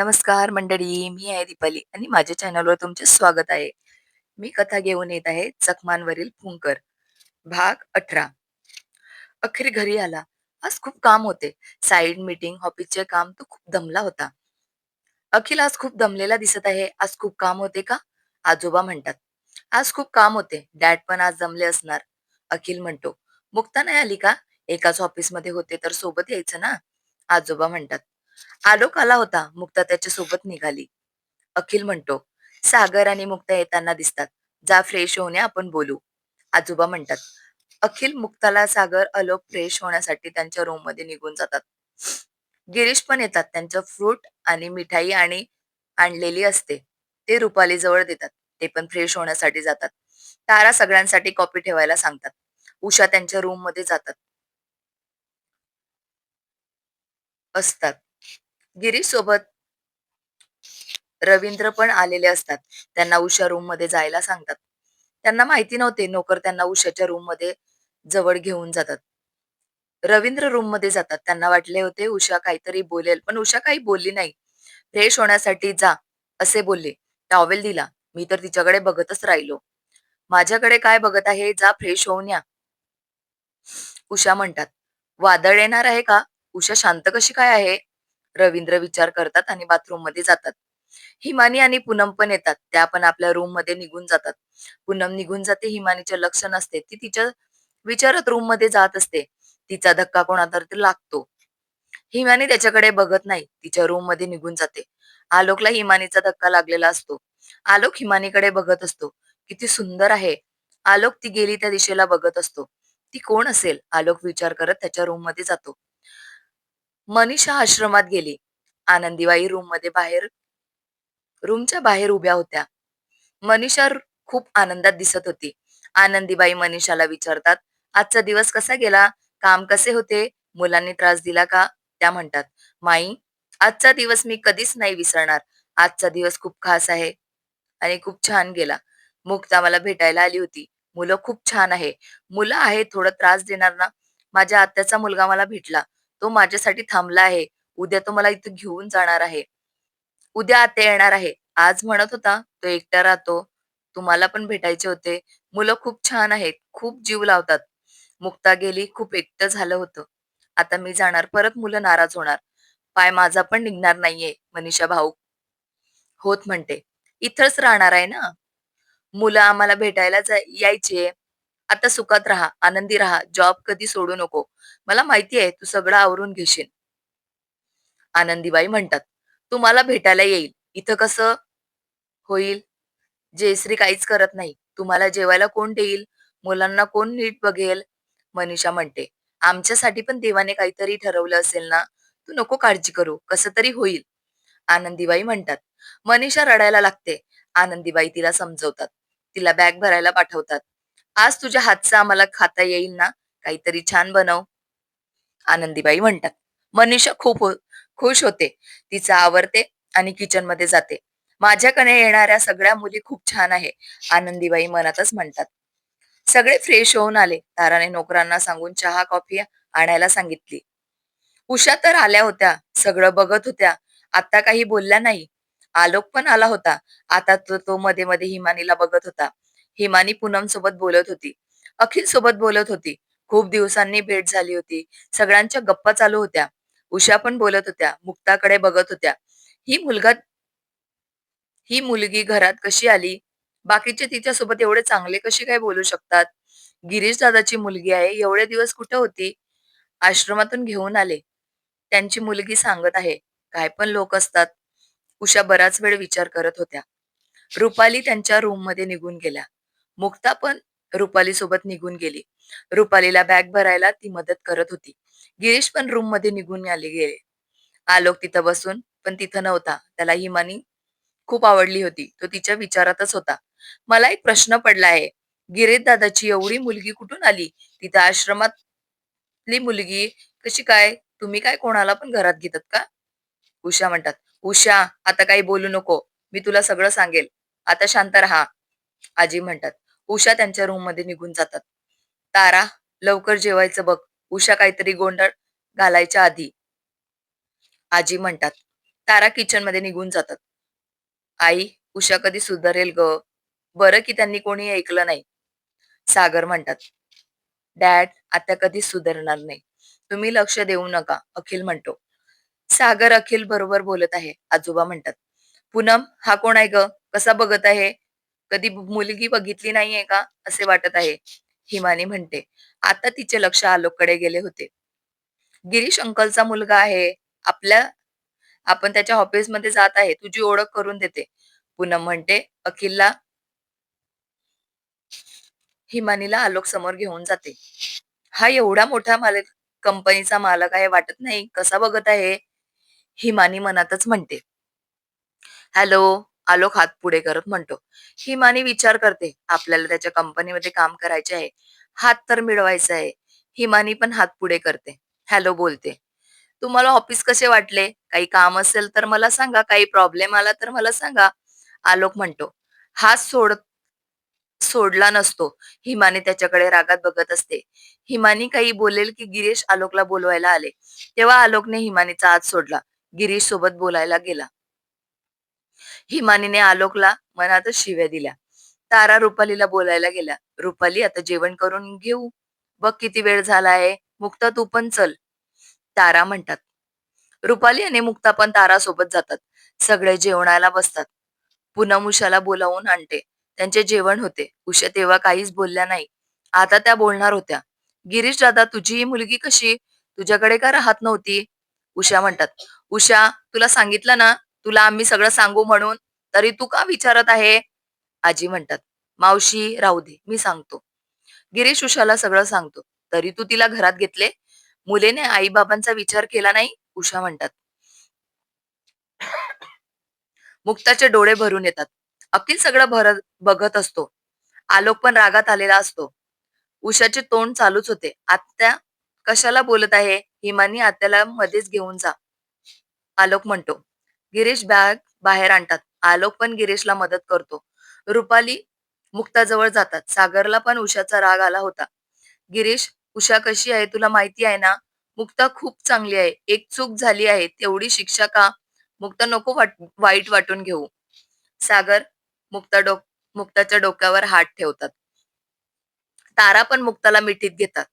नमस्कार मंडळी मी आहे दीपाली आणि माझ्या चॅनलवर तुमचे स्वागत आहे. मी कथा घेऊन येत आहे चकमांवरील फुंकर भाग अठरा. अखेर घरी आला. आज खूप काम होते. साईड मीटिंग ऑफिसचे काम तो खूप दमला होता. अखिल आज खूप दमलेला दिसत आहे. आज खूप काम होते का? आजोबा म्हणतात. आज खूप काम होते. डॅड पण आज जमले असणार. अखिल म्हणतो मुक्ता नाही आली का? एकाच ऑफिसमध्ये होते तर सोबत यायचं ना? आजोबा म्हणतात. आलोक आला होता मुक्ता त्याच्या सोबत निघाली. अखिल म्हणतो सागर आणि मुक्ता येताना दिसतात. जा फ्रेश होणे आपण बोलू. आजोबा म्हणतात अखिल मुक्ताला सागर अलोक फ्रेश होण्यासाठी त्यांच्या रूममध्ये निघून जातात. गिरीश पण येतात त्यांच्या फ्रूट आणि मिठाई आणि आणलेली असते. ते रुपाली जवळ देतात ते पण फ्रेश होण्यासाठी जातात. तारा सगळ्यांसाठी कॉपी ठेवायला सांगतात. उषा त्यांच्या रूममध्ये जातात. असतात. गिरीशसोबत रवींद्र पण आलेले असतात. त्यांना उषा रूममध्ये जायला सांगतात. त्यांना माहिती नव्हते. नोकर त्यांना उषाच्या रूममध्ये जवळ घेऊन जातात. रवींद्र रूममध्ये जातात. त्यांना वाटले होते उषा काहीतरी बोलेल. पण उषा काही बोलली नाही. फ्रेश होण्यासाठी जा असे बोलले. टॉवेल दिला. मी तर तिच्याकडे बघतच राहिलो. माझ्याकडे काय बघत आहे? जा फ्रेश होऊन या. उषा म्हणतात. वादळ येणार आहे का? उषा शांत कशी काय आहे? रवींद्र विचार करतात आणि बाथरूममध्ये जातात. हिमानी आणि पूनम पण येतात. त्या पण आपल्या रूममध्ये निघून जातात. पूनम निघून जाते हिमानीचे लक्ष नसते. ती तिच्या विचारत रूममध्ये जात असते. तिचा धक्का कोणाला तर लागतो. हिमानी त्याच्याकडे बघत नाही. तिच्या रूममध्ये निघून जाते. आलोकला हिमानीचा धक्का लागलेला असतो. आलोक हिमानीकडे बघत असतो. किती सुंदर आहे. आलोक ती गेली त्या दिशेला बघत असतो. ती कोण असेल? आलोक विचार करत त्याच्या रूममध्ये जातो. मनीषा आश्रमात गेली. आनंदीबाई रूममध्ये बाहेर रूमच्या बाहेर उभ्या होत्या. मनीषा खूप आनंदात दिसत होती. आनंदीबाई मनीषाला विचारतात आजचा दिवस कसा गेला? काम कसे होते? मुलांनी त्रास दिला का? त्या म्हणतात माई आजचा दिवस मी कधीच नाही विसरणार. आजचा दिवस खूप खास आहे आणि खूप छान गेला. मुक्ता मला भेटायला आली होती. मुलं खूप छान आहे. मुलं आहे थोडं त्रास देणार ना? माझ्या आत्याचा मुलगा मला भेटला. तो माझ्यासाठी थांबला आहे. उद्या तो मला इथं घेऊन जाणार आहे. उद्या आता येणार आहे. आज म्हणत होता तो एकटा राहतो. तुम्हाला पण भेटायचे होते. मुलं खूप छान आहेत. खूप जीव लावतात. मुक्ता गेली खूप एकटं झालं होतं. आता मी जाणार. परत मुलं नाराज होणार. पाय माझा पण निघणार नाहीये मनीषा भाऊ. होत म्हणते. इथंच राहणार आहे ना? मुलं आम्हाला भेटायला यायचे. आता सुखात राहा आनंदी राहा जॉब कधी सोडू नको. मला माहिती आहे तू सगळं आवरून घेशील. आनंदीबाई म्हणतात तुम्हाला भेटायला येईल. इथं कसं होईल? जयश्री काहीच करत नाही. तुम्हाला जेवायला कोण देईल? मुलांना कोण नीट बघेल? मनीषा म्हणते आमच्यासाठी पण देवाने काहीतरी ठरवलं असेल ना? तू नको काळजी करू. कसं तरी होईल. आनंदीबाई म्हणतात मनीषा रडायला लागते. आनंदीबाई तिला समजवतात. तिला बॅग भरायला पाठवतात. आज तुझ्या हातचा आम्हाला खाता येईल ना? काहीतरी छान बनव. आनंदीबाई म्हणतात. मनीषा खूप हो, खुश होते. तिचा आवरते आणि किचनमध्ये जाते. माझ्याकडे येणाऱ्या सगळ्या मुली खूप छान आहे आनंदीबाई मनातच म्हणतात. सगळे फ्रेश होऊन आले. ताराने नोकरांना सांगून चहा कॉफी आणायला सांगितली. उषा तर आल्या होत्या. सगळं बघत होत्या. आता काही बोलल्या नाही. आलोक पण आला होता. आता तो, तो मध्ये मध्ये हिमानीला बघत होता. हिमानी पूनम सोबत बोलत होती. अखिल सोबत बोलत होती. खूप दिवसांनी भेट झाली होती. सगळ्यांच्या गप्पा चालू होत्या. उषा पण बोलत होत्या. मुक्ताकडे बघत होत्या. ही मुलगा ही मुलगी घरात कशी आली? बाकीचे तिच्या सोबत एवढे चांगले कसे काय बोलू शकतात? गिरीश दादाची मुलगी आहे. एवढे दिवस कुठे होती? आश्रमातून घेऊन आले. त्यांची मुलगी सांगत आहे. काय पण लोक असतात. उषा बराच वेळ विचार करत होत्या. रुपाली त्यांच्या रूममध्ये निघून गेल्या. मुक्ता पण रुपाली सोबत निघून गेली. रुपालीला बॅग भरायला ती मदत करत होती. गिरीश पण रूममध्ये निघून आले गेले. आलोक तिथं बसून पण तिथं नव्हता. त्याला हिमानी खूप आवडली होती. तो तिच्या विचारातच होता. मला एक प्रश्न पडला आहे. गिरीश दादाची एवढी मुलगी कुठून आली? तिथं आश्रमातली मुलगी कशी काय? तुम्ही काय कोणाला पण घरात घेतात का? उषा म्हणतात. उषा आता काही बोलू नको. मी तुला सगळं सांगेल. आता शांत राहा आजी म्हणतात. उषा त्यांच्या रूममध्ये निघून जातात. तारा लवकर जेवायचं बघ. उषा काहीतरी गोंधळ घालायच्या आधी. आजी म्हणतात तारा किचनमध्ये निघून जातात. आई उषा कधी सुधारेल ग? बरं की त्यांनी कोणी ऐकलं नाही. सागर म्हणतात डॅड आता कधी सुधारणार नाही. तुम्ही लक्ष देऊ नका अखिल म्हणतो. सागर अखिल बरोबर बोलत आहे. आजोबा म्हणतात पूनम हा कोण आहे ग? कसा बघत आहे? कधी मुलगी बघितली नाहीये का? असे वाटत आहे हिमानी म्हणते. आता तिचे लक्ष आलोककडे गेले होते. गिरीश अंकलचा मुलगा आहे. आपल्या आपण त्याच्या ऑफिसमध्ये जात आहे. तुझी ओळख करून देते. पूनम म्हणते अखिलला हिमानीला आलोक समोर घेऊन जाते. हा एवढा मोठा मालक कंपनीचा मालक आहे वाटत नाही? कसा बघत आहे? हिमानी मनातच म्हणते. हॅलो? आलोक हात पुढे करत म्हणतो हिमानी विचार करते आपल्याला त्याच्या कंपनीमध्ये काम करायचे आहे. हात तर मिळवायचा आहे. हिमानी पण हात पुढे करते. हॅलो बोलते. तुम्हाला ऑफिस कसे वाटले? काही काम असेल तर मला सांगा काही प्रॉब्लेम आला तर मला सांगा. आलोक म्हणतो हात सोड सोडला नसतो. हिमानी त्याच्याकडे रागात बघत असते. हिमानी काही बोलेल की गिरीश आलोकला बोलवायला आले. तेव्हा आलोकने हिमानीचा हात सोडला. गिरीश सोबत बोलायला गेला. हिमानीने आलोकला मनातच शिव्या दिल्या. तारा रुपालीला बोलायला गेल्या. रुपाली आता जेवण करून घेऊ. बघ किती वेळ झाला आहे मुक्ता तू पण चल. तारा म्हणतात. रुपाली आणि मुक्ता पण तारा सोबत जातात. सगळे जेवणाला बसतात. पुन्हा उषाला बोलावून आणते. त्यांचे जेवण होते. उषा तेव्हा काहीच बोलल्या नाही. आता त्या बोलणार होत्या. गिरीश दादा तुझी ही मुलगी कशी? तुझ्याकडे का राहत नव्हती? उषा म्हणतात. उषा तुला सांगितलं ना? तुला आम्ही सगळं सांगू म्हणून तरी तू का विचारत आहे? आजी म्हणतात मावशी राहू दे मी सांगतो. गिरीश उषाला सगळं सांगतो. तरी तू तिला घरात घेतले? मुलेने आई बाबांचा विचार केला नाही? उषा म्हणतात. मुक्ताचे डोळे भरून येतात. अखिल सगळं भर बघत असतो. आलोक पण रागात आलेला असतो. उषाचे तोंड चालूच होते. आत्या कशाला बोलत आहे? हिमानी आत्याला मध्येच घेऊन जा. आलोक म्हणतो गिरीश बॅग बाहेर आणतात. आलोक पण गिरीशला मदत करतो. रुपाली मुक्ताजवळ जातात. सागरला पण उषाचा राग आला होता. गिरीश उषा कशी आहे तुला माहिती आहे ना? मुक्ता खूप चांगली आहे. एक चूक झाली आहे. तेवढी शिक्षा का? मुक्ता नको वाट वाईट वाटून घेऊ. सागर मुक्ता डोक मुक्ताच्या डोक्यावर हात ठेवतात. तारा पण मुक्ताला मिठीत घेतात.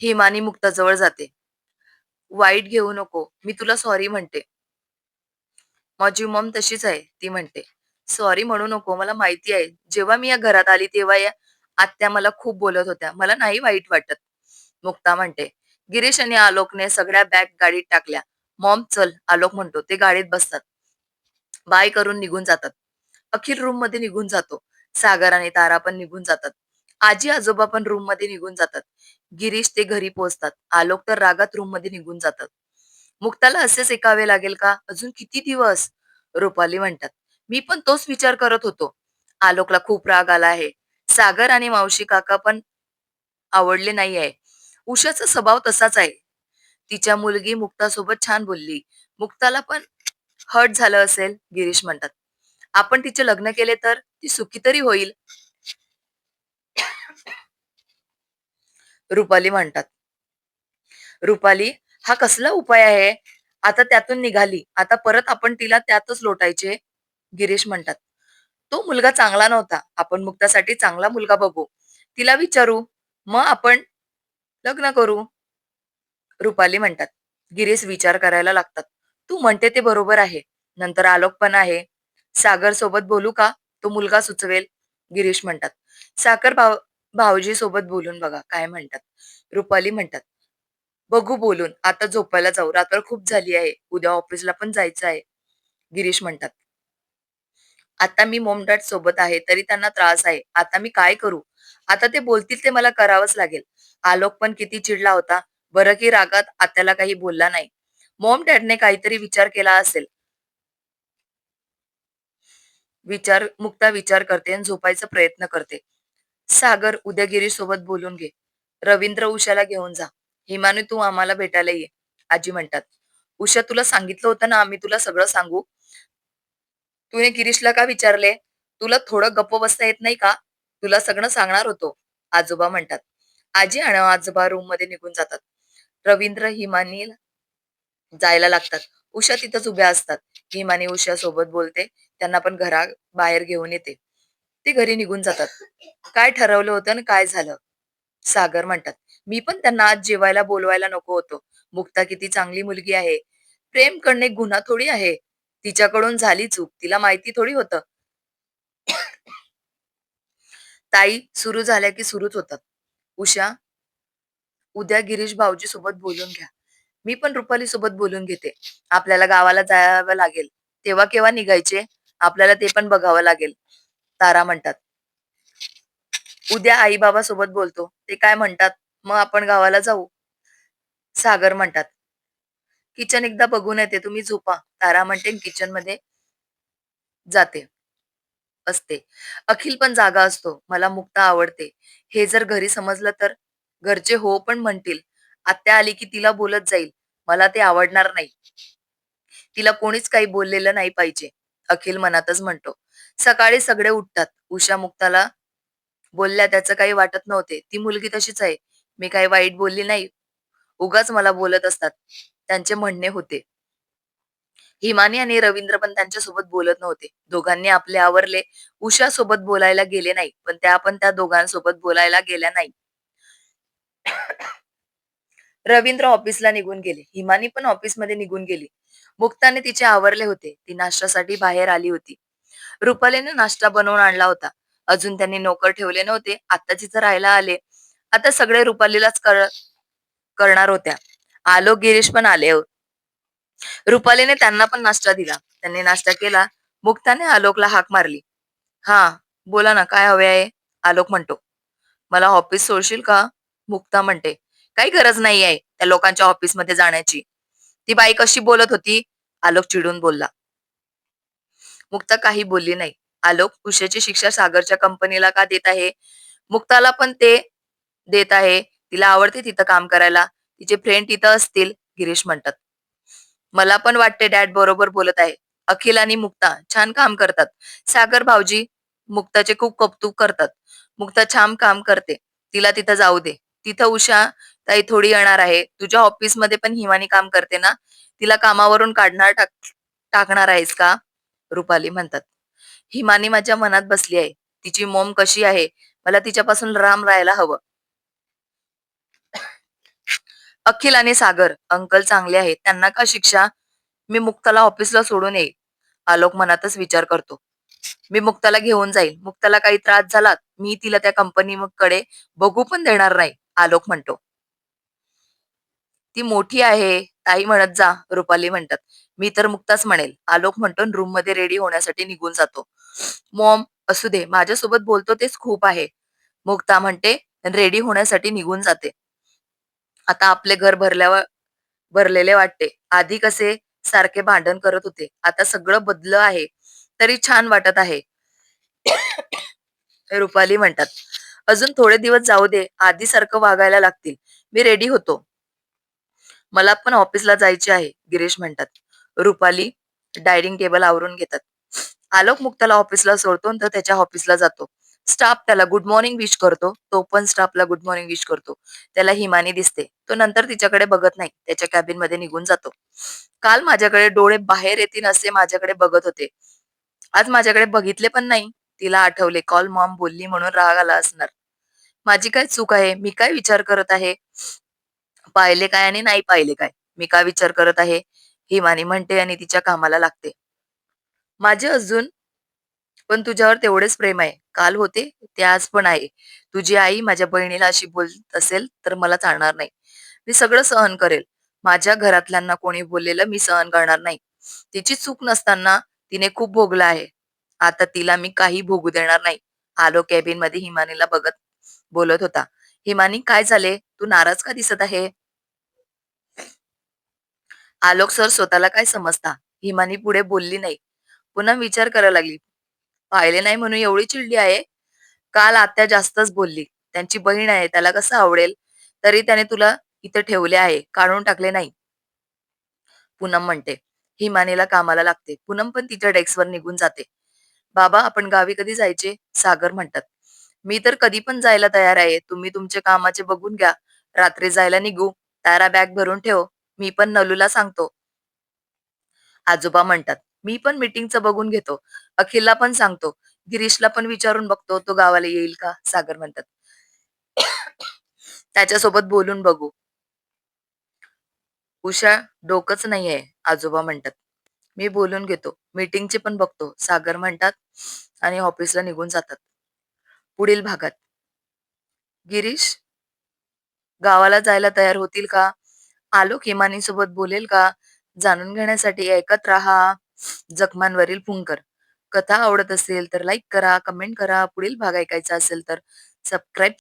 हिमानी मुक्ताजवळ जाते. वाईट घेऊ नको. मी तुला सॉरी म्हणते. माझी मम तशीच आहे ती म्हणते. सॉरी म्हणू नको मला माहिती आहे. जेव्हा मी या घरात आली तेव्हा या आत्या मला खूप बोलत होत्या. मला नाही वाईट वाटत. मुक्ता म्हणते गिरीश आणि आलोकने सगळ्या बॅग गाडीत टाकल्या. मॉम चल आलोक म्हणतो ते गाडीत बसतात. बाय करून निघून जातात. अखिल रूममध्ये निघून जातो. सागर आणि तारा पण निघून जातात. आजी आजोबा पण रूममध्ये निघून जातात. गिरीश ते घरी पोहोचतात. आलोक तर रागात रूममध्ये निघून जातात. मुक्ताला असेच ऐकावे लागेल का? अजून किती दिवस? रुपाली म्हणतात. मी पण तोच विचार करत होतो. आलोकला खूप राग आला आहे. सागर आणि मावशी काका पण आवडले नाही आहे उषाचा स्वभाव तसाच आहे. तिच्या मुलगी मुक्तासोबत छान बोलली. मुक्ताला पण हर्ट झालं असेल गिरीश म्हणतात. आपण तिचे लग्न केले तर? ती सुखी तरी होईल. रुपाली म्हणतात. रुपाली हा कसला उपाय आहे? आता त्यातून निघाली. आता परत आपण तिला त्यातच लोटायचे गिरीश म्हणतात. तो मुलगा चांगला नव्हता. आपण मुक्तासाठी चांगला मुलगा बघू. तिला विचारू. मग आपण लग्न करू. रुपाली म्हणतात. गिरीश विचार करायला लागतात. तू म्हणते ते बरोबर आहे. नंतर आलोक पण आहे. सागर सोबत बोलू का? तो मुलगा सुचवेल. गिरीश म्हणतात. साखर भाव भाऊजी सोबत बोलून बघा. काय म्हणतात? रुपाली म्हणतात. बघू बोलून. आता झोपायला जाऊ. रात्र खूप झाली आहे. उद्या ऑफिसला पण जायचं आहे. गिरीश म्हणतात. आता मी मोमडॅड सोबत आहे तरी त्यांना त्रास आहे. आता मी काय करू? आता ते बोलतील ते मला करावंच लागेल. आलोक पण किती चिडला होता. बरं की रागात आत्याला काही बोलला नाही. मॉम डॅडने काहीतरी विचार केला असेल. विचार मुक्ता विचार करते आणि झोपायचा प्रयत्न करते. सागर उद्या गिरीश सोबत बोलून घे. रवींद्र उषाला घेऊन जा. हिमाने तू आम्हाला भेटायला ये आजी म्हणतात. उषा तुला सांगितलं होतं ना आम्ही तुला सगळं सांगू. तुने गिरीशला का विचारले? तुला थोडं गप्प बसता येत नाही का? तुला सगळं सांगणार होतो आजोबा म्हणतात. आजी आणि आजोबा रूममध्ये निघून जातात. रवींद्र हिमानी जायला लागतात. उषा तिथंच उभ्या असतात. हिमानी उषा सोबत बोलते. त्यांना पण घरा बाहेर घेऊन येते. ते घरी निघून जातात. काय ठरवलं होतं आणि काय झालं? सागर म्हणतात. मी पण त्यांना आज जेवायला बोलवायला नको होतो. मुक्ता किती चांगली मुलगी आहे. प्रेम करणे गुन्हा थोडी आहे. तिच्याकडून झाली चूक. तिला माहिती थोडी होतं. ताई सुरू झाल्या की सुरूच होतात. उषा उद्या गिरीश भाऊजी सोबत बोलून घ्या. मी पण रुपाली सोबत बोलून घेते. आपल्याला गावाला जावं लागेल. तेव्हा केव्हा निघायचे? आपल्याला ते पण बघावं लागेल. तारा म्हणतात. उद्या आई बाबा सोबत बोलतो. ते काय म्हणतात? मग आपण गावाला जाऊ. सागर म्हणतात. किचन एकदा बघून येते तुम्ही झोपा. तारा म्हणते किचनमध्ये जाते. असते. अखिल पण जागा असतो. मला मुक्ता आवडते. हे जर घरी समजलं तर घरचे हो पण म्हणतील. आत्या आली की तिला बोलत जाईल. मला ते आवडणार नाही. तिला कोणीच काही बोललेलं नाही पाहिजे. अखिल मनातच म्हणतो. सकाळी सगळे उठतात. उषा मुक्ताला बोलल्या त्याचं काही वाटत नव्हते. ती मुलगी तशीच आहे. मी काही वाईट बोलली नाही. उगाच मला बोलत असतात. त्यांचे म्हणणे होते. हिमानी आणि रवींद्र पण त्यांच्यासोबत बोलत नव्हते. दोघांनी आपले आवरले. उषा सोबत बोलायला गेले नाही पण त्या पण त्या दोघांसोबत बोलायला गेल्या नाही. रवींद्र ऑफिसला निघून गेले. हिमानी पण ऑफिसमध्ये निघून गेली. मुक्ताने तिचे आवरले होते. ती नाश्त्यासाठी बाहेर आली होती. रुपालीने नाश्ता बनवून आणला होता. अजून त्यांनी नोकर ठेवले नव्हते. आता तिथं राहायला आले. आता सगळे रुपालीलाच करणार होत्या. आलो गिरीश पण आले हो. रुपालीने त्यांना पण नाश्ता दिला. त्यांनी नाश्ता केला. मुक्ताने आलोकला हाक मारली. हा बोला ना काय हवे आहे? आलोक म्हणतो. मला ऑफिस सोडशील का? मुक्ता म्हणते. काही गरज नाही आहे त्या लोकांच्या ऑफिसमध्ये जाण्याची. ती बाई कशी बोलत होती? आलोक चिडून बोलला. मुक्ता काही बोलली नाही. आलोक उषेची शिक्षा सागरच्या कंपनीला का देत आहे? मुक्ताला पण ते देत आहे तिला आवडते तिथं काम करायला. तिचे फ्रेंड तिथं असतील गिरीश म्हणतात. मला पण वाटते डॅड बरोबर बोलत आहे. अखिल आणि मुक्ता छान काम करतात. सागर भाऊजी मुक्ताचे खूप कौतुक करतात. मुक्ता छान काम करते. तिला तिथं जाऊ दे. तिथं उषा ताई थोडी येणार आहे. तुझ्या ऑफिसमध्ये पण हिमानी काम करते ना? तिला कामावरून काढणार टाक टाकणार आहेस का? रुपाली म्हणतात. हिमानी माझ्या मनात बसली आहे. तिची मोम कशी आहे? मला तिच्यापासून राम राहायला हवं. अखिल आणि सागर अंकल चांगले आहेत. त्यांना का शिक्षा? मी मुक्ताला ऑफिसला सोडून येईल आलोक मनातच विचार करतो. मी मुक्ताला घेऊन जाईल मुक्ताला काही त्रास झाला मी तिला त्या कंपनी कडे बघू पण देणार नाही आलोक म्हणतो. ती मोठी आहे ताई म्हणत जा रुपाली म्हणतात. मी तर मुक्ताच म्हणेल. आलोक म्हणतो रूममध्ये रेडी होण्यासाठी निघून जातो. मॉम असू दे माझ्यासोबत बोलतो तेच खूप आहे. मुक्ता म्हणते रेडी होण्यासाठी निघून जाते. आता आपले घर भरल्यावर भरलेले वाटते. आधी कसे सारखे भांडण करत होते. आता सगळं बदलं आहे. तरी छान वाटत आहे. रुपाली म्हणतात अजून थोडे दिवस जाऊ दे. आधी सारखं वागायला लागतील. मी रेडी होतो. मला पण ऑफिसला जायचे आहे गिरीश म्हणतात. रुपाली डायनिंग टेबल आवरून घेतात. आलोक मुक्ताला ऑफिसला सोडतो तर त्याच्या ऑफिसला जातो. स्टाफ त्याला गुड मॉर्निंग विश करतो तो पण स्टाफला गुड मॉर्निंग विश करतो. त्याला हिमानी दिसते. तो नंतर तिच्याकडे बघत नाही. त्याच्या कॅबिनमध्ये निघून जातो. काल माझ्याकडे डोळे बाहेर येतील असे माझ्याकडे बघत होते. आज माझ्याकडे बघितले पण नाही. तिला आठवले. कॉल मॉम बोलली म्हणून राग आला असणार. माझी काय चूक आहे? मी काय विचार करत आहे? पाहिले काय आणि नाही पाहिले काय? मी काय विचार करत आहे? हिमानी म्हणते आणि तिच्या कामाला लागते. माझे अजून पण तुझ्यावर तेवढेच प्रेम आहे. काल होते ते आज पण आहे. तुझी आई माझ्या बहिणीला अशी बोलत असेल तर मला चालणार नाही. मी सगळं सहन करेल. माझ्या घरातल्यांना कोणी बोललेलं मी सहन करणार नाही. तिची चूक नसताना तिने खूप भोगलं आहे. आता तिला मी काही भोगू देणार नाही. आलो कॅबिनमध्ये हिमानीला बघत बोलत होता. हिमानी काय झाले? तू नाराज का दिसत आहे? आलोक सर स्वतःला काय समजता? हिमानी पुढे बोलली नाही. पुन्हा विचार करायला लागली. पाहिले नाही म्हणून एवढी चिडली आहे. काल आत्या जास्तच बोलली. त्यांची बहीण आहे त्याला कसं आवडेल? तरी त्याने तुला इथे ठेवले आहे काढून टाकले नाही. पूनम म्हणते हिमानीला कामाला लागते. पूनम पण तिच्या डेस्कवर निघून जाते. बाबा आपण गावी कधी जायचे? सागर म्हणतात. मी तर कधी पण जायला तयार आहे. तुम्ही तुमचे कामाचे बघून घ्या. रात्री जायला निघू. तारा बॅग भरून ठेव. मी पण नलूला सांगतो. आजोबा म्हणतात. मी पण मीटिंगचं बघून घेतो. अखिलला पण सांगतो. गिरीशला पण विचारून बघतो तो गावाला येईल का? सागर म्हणतात. त्याच्यासोबत बोलून बघू. उषा डोकंच नाहीये आजोबा म्हणतात. मी बोलून घेतो. मीटिंगचे पण बघतो. सागर म्हणतात आणि ऑफिसला निघून जातात. पुढील भागात. गिरीश गावाला जायला तयार होतील का? आलोक हिमानीसोबत बोलेल का? जाणून घेण्यासाठी ऐकत राहा. जखमांवरील पुंकर कथा आवडत असेल तर लाईक करा कमेंट करा. पुढील भाग ऐकायचा असेल तर सबस्क्राईब